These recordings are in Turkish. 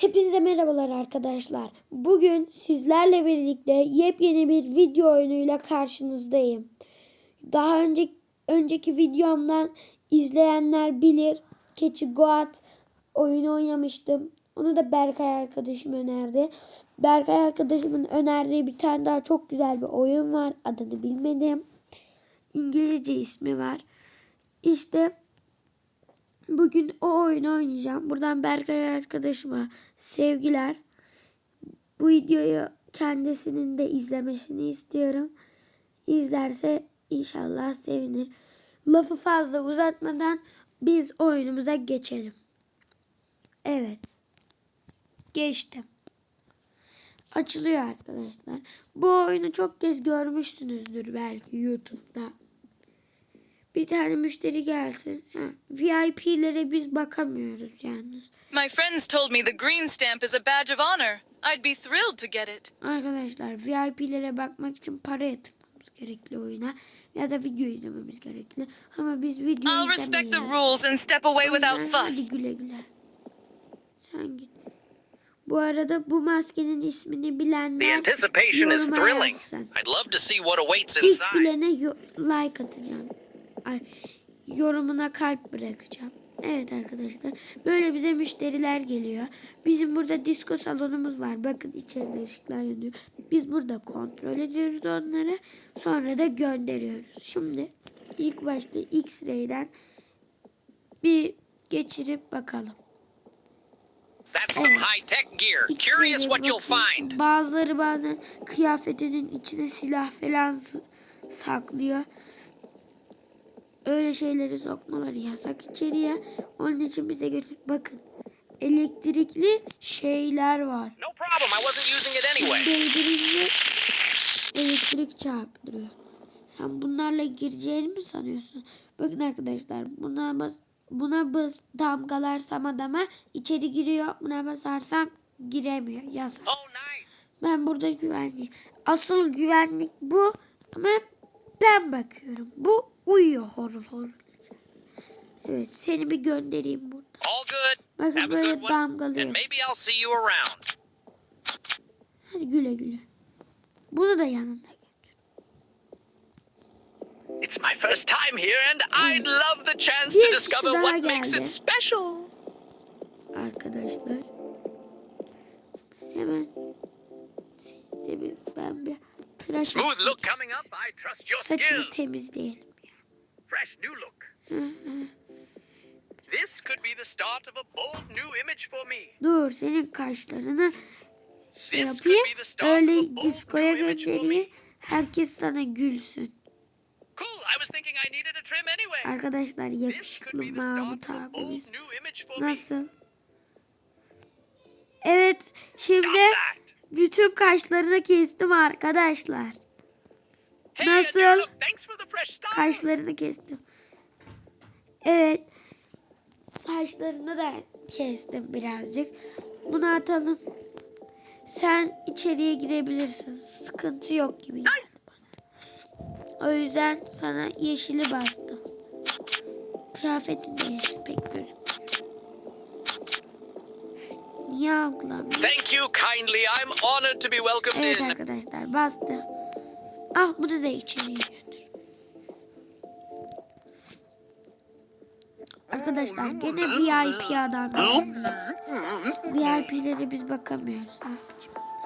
Hepinize merhabalar arkadaşlar. Bugün sizlerle birlikte yepyeni bir video oyunuyla karşınızdayım. Daha önce önceki videomdan izleyenler bilir. Keçi Goat oyunu oynamıştım. Onu da Berkay arkadaşım önerdi. Berkay arkadaşımın önerdiği bir tane daha çok güzel bir oyun var. Adını bilmedim. İngilizce ismi var. İşte Bugün o oyunu oynayacağım. Buradan Berkay arkadaşıma sevgiler. Bu videoyu kendisinin de izlemesini istiyorum. İzlerse inşallah sevinir. Lafı fazla uzatmadan biz oyunumuza geçelim. Evet. Geçtim. Açılıyor arkadaşlar. Bu oyunu çok kez görmüşsünüzdür belki YouTube'da. Bir tane müşteri gelsin. Ha, VIP'lere biz bakamıyoruz yalnız. My friends told me the green stamp is a badge of honor. I'd be thrilled to get it. Arkadaşlar VIP'lere bakmak için para yatırmamız gerekli oyuna. Ya da video izlememiz gerekli. Ama biz video I'll respect the rules and step away without Hadi fuss. güle güle. Sen git. Bu arada bu maskenin ismini The bilenler anticipation is yoruma thrilling. yazsın. I'd love to see what awaits İlk inside. bilene yo- like atacağım. Ay, yorumuna kalp bırakacağım. Evet arkadaşlar. Böyle bize müşteriler geliyor. Bizim burada disco salonumuz var. Bakın içeride ışıklar yanıyor. Biz burada kontrol ediyoruz onları. Sonra da gönderiyoruz. Şimdi ilk başta X-Ray'den bir geçirip bakalım. That's some high-tech gear. Curious what you'll find. Bazıları bazen kıyafetinin içine silah falan saklıyor. Öyle şeyleri sokmaları yasak içeriye. Onun için bize götür. Bakın elektrikli şeyler var. No problem. I wasn't using it anyway. Değdirince elektrik çarptırıyor. Sen bunlarla gireceğini mi sanıyorsun? Bakın arkadaşlar buna bas buna bas damgalarsam adama içeri giriyor. Buna basarsam giremiyor. Yasak. Oh, nice. Ben burada güvenlik. Asıl güvenlik bu ama ben bakıyorum. Bu uyuyor horul horul. Evet seni bir göndereyim burada. All good. Bakın böyle around. Hadi güle güle. Bunu da yanında götür. It's my first time here and I'd love the chance to discover what makes it special. Arkadaşlar. Hemen ben bir tıraş Smooth look coming up. I trust your saçını skill. temizleyelim. Fresh new look. This could be the start of a bold new image for me. Dur senin kaşlarını şey This could yapayım. be the start of Öyle bold diskoya new image for göndereyim. Herkes sana gülsün. Cool. I was thinking I needed a trim anyway. Arkadaşlar This yakışıklı could be the Mahmut start of a bold abimiz. new image for me. Nasıl? Evet şimdi that. bütün kaşlarını kestim arkadaşlar. Nasıl? Kaşlarını kestim. Evet. Saçlarını da kestim birazcık. Bunu atalım. Sen içeriye girebilirsin. Sıkıntı yok gibi. Nice. O yüzden sana yeşili bastım. Kıyafetin de yeşil pek gözükmüyor. Niye algılamıyor? Thank you kindly. I'm honored to be welcomed Evet in. arkadaşlar bastı. Al bunu da içeriye götür. Arkadaşlar gene VIP adam. VIP'lere biz bakamıyoruz.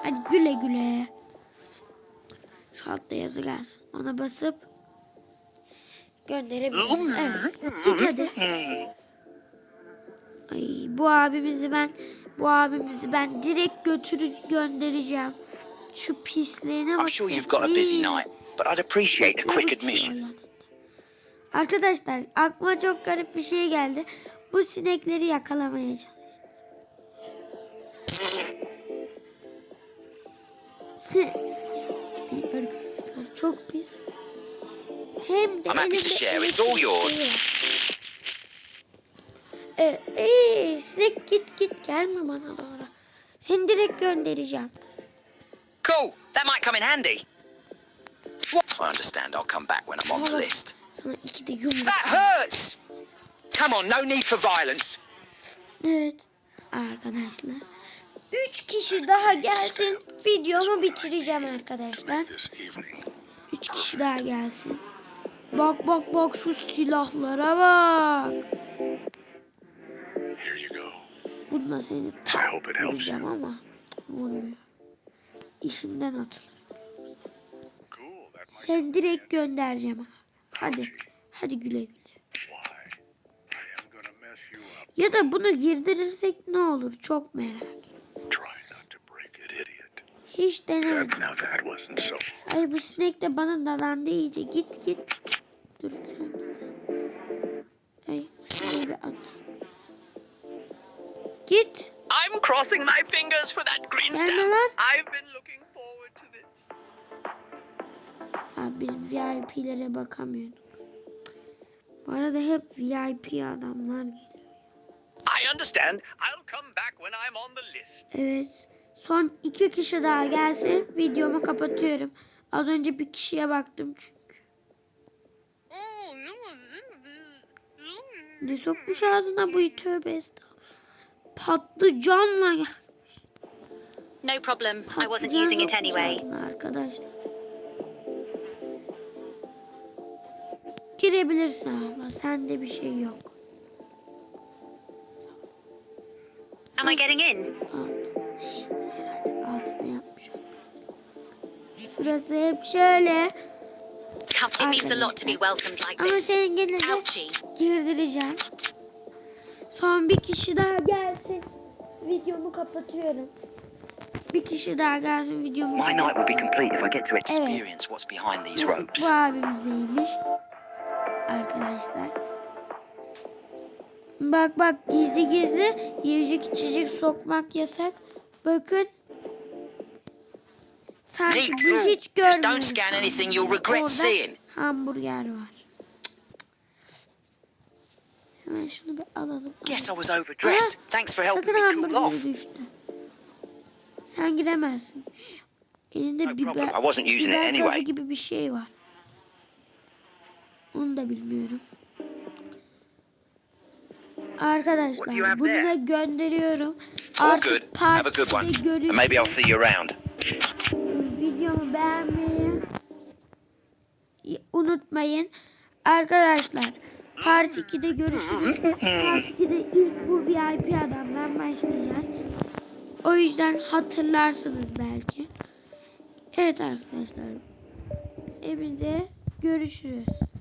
Hadi güle güle. Şu altta yazı gelsin. Ona basıp gönderebiliriz. Evet. Git hadi. Ay bu abimizi ben bu abimizi ben direkt götürü göndereceğim. Şu pisliğine bak. I'm sure you've got a busy night, but I'd appreciate a quick admission. Arkadaşlar aklıma çok garip bir şey geldi. Bu sinekleri yakalamaya çalıştım. Arkadaşlar çok pis. Hem de I'm happy to share, it's all yours. Ee, ee, sinek git git gelme bana doğru. Seni direkt göndereceğim. Cool, that might come in handy. What? I understand I'll come back when I'm on the list. Sana iki de yumruk. That hurts! Come on, no need for violence. Evet arkadaşlar 3 kişi daha gelsin. Videomu bitireceğim arkadaşlar. 3 kişi daha gelsin. Bak bak bak şu silahlara bak. Here you go. Bununla seni I tak hope it helps vuracağım you. ama vurmuyor. İşimden atılır. Sen direkt göndereceğim ama. Hadi. Hadi güle güle. Ya da bunu girdirirsek ne olur? Çok merak. Hiç denemedim. Ay bu sinek de bana dalandı iyice. Git git. Dur sen git. Ay şöyle at. Git. I'm crossing my fingers for that green stamp. lan. I've been biz VIP'lere bakamıyorduk. Bu arada hep VIP adamlar geliyor. I understand. I'll come back when I'm on the list. Evet. Son iki kişi daha gelsin. Videomu kapatıyorum. Az önce bir kişiye baktım çünkü. Ne sokmuş ağzına bu tövbe estağfurullah. Patlıcanla gel. No problem. I wasn't using it anyway. Arkadaşlar. Girebilirsin abla. Sende bir şey yok. Am I getting in? Herhalde altına yapmış. Şurası hep şöyle. İt means a lot to be welcomed like Ama this. senin gene de girdireceğim. Son bir kişi daha gelsin. Videomu kapatıyorum. Bir kişi daha gelsin videomu My night will be complete if I get to experience what's behind these ropes. bu abimizdeymiş. Arkadaşlar. Bak bak gizli gizli yiyecek içecek sokmak yasak. Bakın. Sanki hiç seeing. hamburger var. Hemen şunu bir alalım. Guess I was overdressed. Ha, Thanks for helping me cool off. düştü. Sen giremezsin. Elinde No biber, problem. I wasn't using it biber anyway. gazı gibi bir şey var. Onu da bilmiyorum. Arkadaşlar bunu da gönderiyorum. Artık partide And maybe I'll see you around. Videomu beğenmeyi unutmayın. Arkadaşlar Part 2'de görüşürüz. Part 2'de ilk bu VIP adamdan başlayacağız. O yüzden hatırlarsınız belki. Evet arkadaşlar. Hepinize görüşürüz.